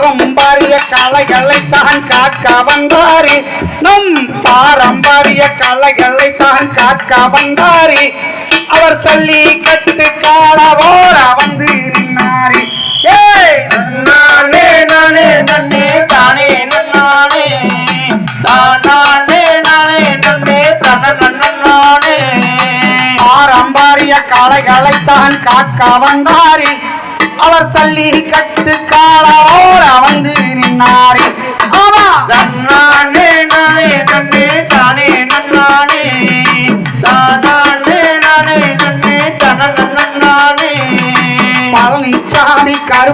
பாரம்பரிய கலைகளை தான் காக்க வந்தாரி. நம் பாரம்பரிய கலைகளை தான் காக்க வந்தாரி. அவர் சொல்லி கட்டு காலவோர வந்து நின்னாரி ஏய் நானே நானே நன்னே தானே நன்னானே. தானானே நானே நன்னே தன நன்னானே பாரம்பரிய கலைகளை தான் காக்க வந்தாரி. அவர் சல்லி கட்டு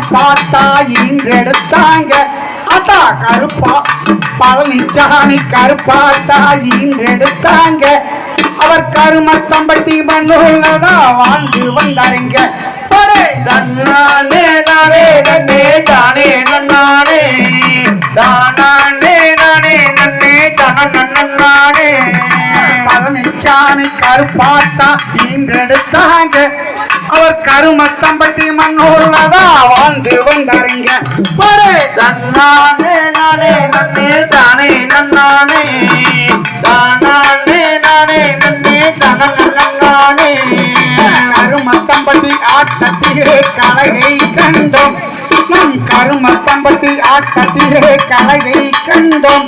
பழனிச்சாமி கருப்பாத்தா இன்றெடுத்தாங்க அத்தா கருப்பா பழனிச்சாமி கருப்பாத்தா இன்றெடுத்தாங்க அவர் கரும தம்பட்டி மண்ணுள்ளதா வாழ்ந்து வந்தாருங்க சரே தன்னானே நானே நன்னே தானே நன்னானே. தானானே நானே நன்னே தான நன்னானே. பழனிச்சாமி கருப்பாத்தா இன்றெடுத்தாங்க அவர் கருமத்தம்பட்டி மண்ணுள்ளதா? வாழ்ந்து வந்தாருங்க சரே தன்னானே நானே நன்னே தானே நன்னானே. தானானே நானே நன்னே தன நன்னானே கருமத்தம்பட்டி ஆட்டத்திலே கலையை கண்டோம். நம் கருமத்தம்பட்டி ஆட்டத்திலே கலையை கண்டோம்.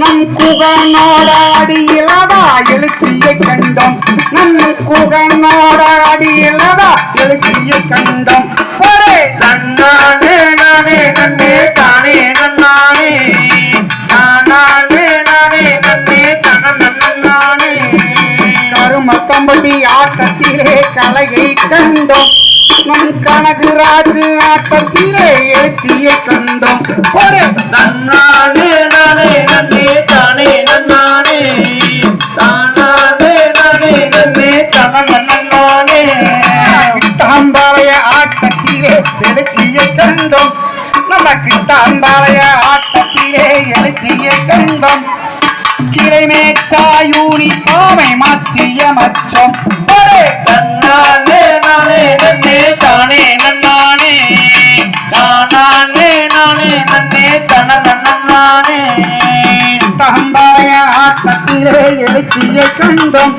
நம் குகனோட அடியிலதா எழுச்சியை கண்டோம். நம் குகனோட அடியிலதா எழுச்சியை கண்டோம். ஒரே தன்னானே நானே நன்னே தானே நன்னானே தானானே நானே நன்னே தன நன்னானே கருமத்தம்பட்டி ஆட்டத்திலே கலையை கண்டோம். நம் கனகராஜு ஆட்டத்திலே எழுச்சியை கண்டோம். ஒரே தன்னானே நானே நன்னே தானே நன்னானே. தானானே நானே நன்னே தன நன்னானே. கிட்டாம்பாளைய ஆட்டத்திலே எழுச்சியை கண்டோம். ஆட்டத்திலே எழுச்சியை கண்டோம். கிளைமேச்சாயூனி பாவை மாத்திய மச்சம். ஒரே தன்னானே நானே நன்னே தானே நன்னானே. தானானே நானே நன்னே தன நன்னானே. கிட்டாம்பாளைய ஆட்டத்திலே எழுச்சியை கண்டோம்.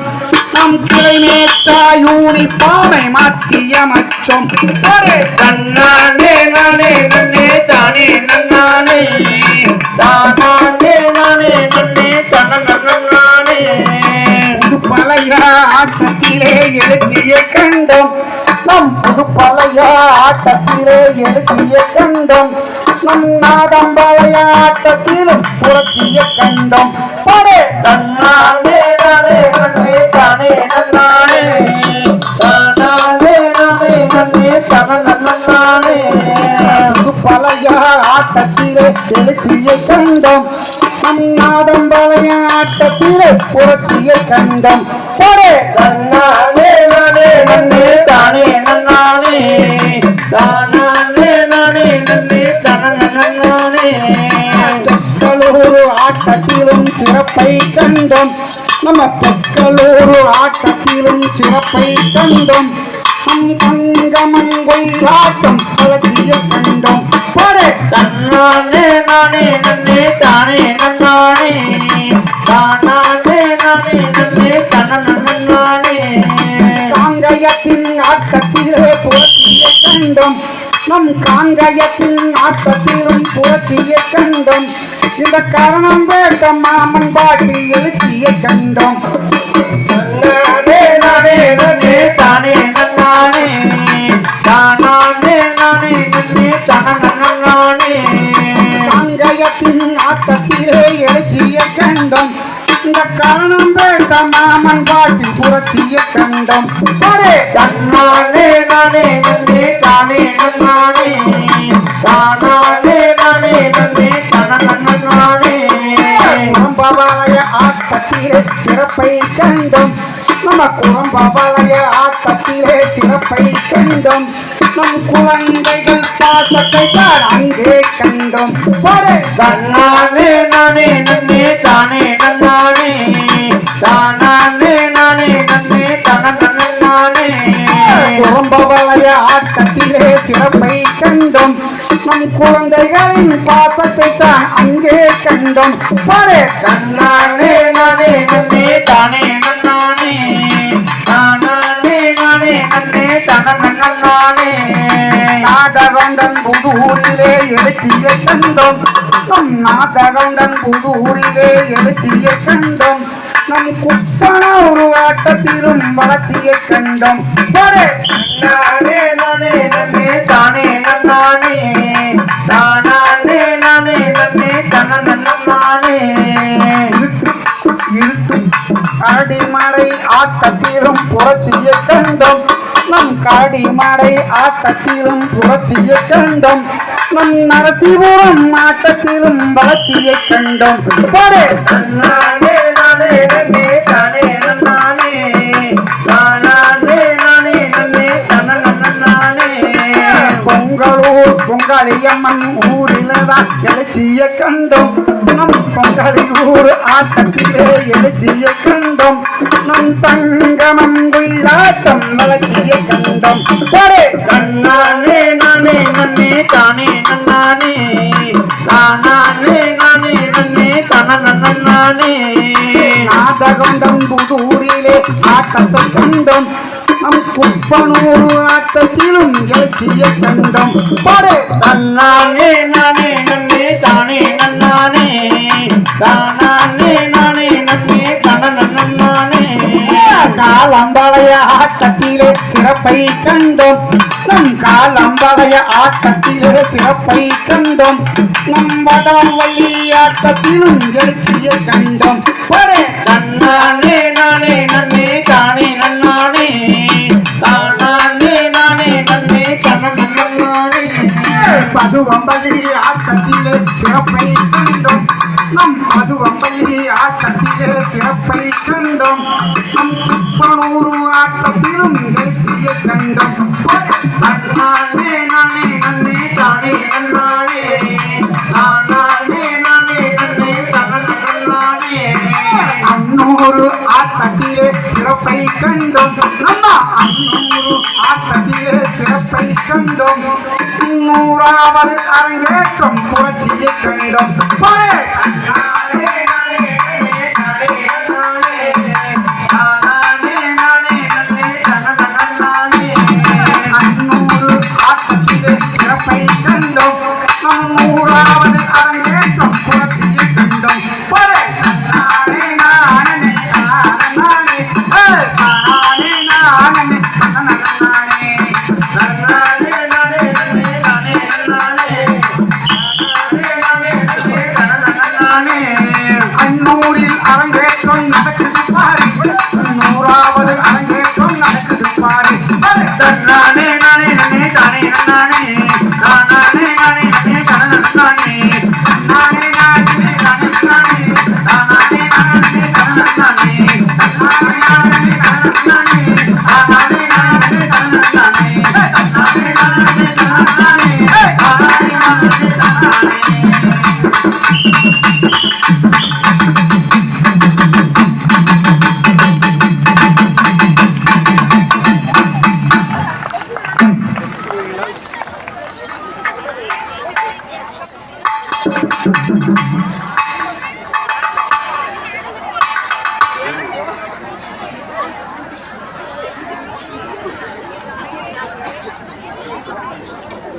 நம் கிளைமேச்சாயூனி பாவை மாத்திய மச்சம். ஒரே தன்னானே நானே நன்னே தானே நன்னானே. தன ஆட்டத்திலே எழுச்சியை கண்டோம். நம் புது பழைய ஆட்டத்திலே எழுச்சியை கண்டோம். நம் நாதம் பழைய ஆட்டத்திலும் புரட்சியை கண்டோம். பாடு தன்னாலே தானே நன்னே தானே நன்னானே தானாலே நானே நன்னே தன நன்னானே புது பழைய ஆட்டத்திலே எழுச்சியை கண்டோம். புரட்சியை கண்டோம். பாடு. தன்னானே நானே நன்னே. தானே நன்னானே. தானானே நானே நன்னே. தன நன்னானே. தெற்கலூரு ஆட்டத்திலும் சிறப்பை கண்டோம். நம்ம தெற்கலூரு ஆட்டத்திலும் சிறப்பை கண்டோம். நம் தங்கமன் ஆட்டம் பழகிய கண்டோம். பாடு. தன்னானே நானே நன்னே. தானே நன்னானே. தானானே நானே நன்னே தன நன்னானே காங்கயத்தின் ஆட்டத்திலே புரட்சியை கண்டோம். நம் காங்கயத்தின் ஆட்டத்திலும் புரட்சியை கண்டோம். இந்த கரணம் வேட்ட மாமன் பாட்டி எழுச்சியை கண்டோம். தன்னானே நானே தானே நானே தன காங்கயத்தின் ஆட்டத்திலே எழுச்சியை கண்டோம். கரணம் வேட்ட மாமன் பாட்டி புரட்சியை கண்டோம். பாடு. தன்னானே நானே நன்னே தானே நன்னானே தானானே நானே நன்னே தன நன்னானே குரம்பாபாலய ஆட்டத்திலே சிறப்பை கண்டோம். நம்ம குரம்பாபாலய ஆட்டத்திலே சிறப்பை கண்டோம். நம் குழந்தைகள் பாசத்தை தான் அங்கே கண்டோம். தன்னானே நானே நன்னே தானே நன்னானே நன்னானே குரம்பவலய ஆட்டத்திலே சிறப்பை கண்டோம். நம் குழந்தைகளின் பாசத்தை தான் அங்கே கண்டோம். பாரு தன்னானே நானே நன்னே தானே நன்னானே தானானே நானே நன்னே தனனன்னானே நாதகண்டன் புதூரிலே எழுச்சியை கண்டோம். நம் நாதகண்டன் புதூரிலே எழுச்சியை கண்டோம். நம் குப்பன உருவாட்டத்திலும் வளர்ச்சியை கண்டோம். பாரு புரட்சிய கண்டோம் நம் காடி மாடை ஆட்டத்திலும் புரட்சிய கண்டோம் நம் நரசிபுரம் ஆட்டத்திலும் வளர்ச்சியை கண்டோம். பொங்கலியம்மன் ஊரில்தான் எழுச்சிய கண்டோம். நம் பொங்கலியூர் ஆட்டத்திலே எழுச்சிய கண்டோம். நம் சங்கமம் உள்ளாட்டம் வளர்ச்சிய கண்டோம். ஒரே கண்ணானே நானே நன்னே தானே நன்னானே. தானானே நானே நன்னே தன நன்னானே. நாதகண்டம் புதூரிலே ஆட்டத்தை கண்டோம். குப்பனூர் ஆட்டத்திலும் எழுச்சியை கண்டோம். பாரு தன்னானே நானே நன்னே தானே நன்னானே. தானானே நானே நன்னே தனனன்னானே காலம்பளைய ஆட்டத்திலே சிறப்பை கண்டோம். நம் காலம்பளைய ஆட்டத்திலே சிறப்பை கண்டோம். நம் வடம் வள்ளி ஆட்டத்திலும் எழுச்சியை கண்டோம். பாரு தன்னானே பதுவம்பள்ளி ஆட்டத்திலே சிறப்பை கண்டோம். நம் பதுவம்பள்ளி ஆட்டத்திலே சிறப்பை கண்டோம். நம் குப்பனூர் ஆட்டத்திலும் எழுச்சியை கண்டோம். நானே நானே நன்னே தானே நன்னானே நானே நானே நன்னே தனனன்னானே அன்னூறு ஆட்டத்திலே சிறப்பை கண்டோம். நம்ம அன்னூறு ஆட்டத்திலே சிறப்பை கண்டோம். நூறாவது அரங்கேற்றம் புரட்சியை கண்டோம்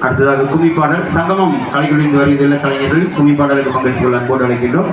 அடுத்ததாக கும்மி சங்கமம் கலைக்குழுவின் வருகின்ற கலைஞர்கள் கும்மி பங்கேற்றுக் கொள்ள அன்போடு அழைக்கின்றோம்.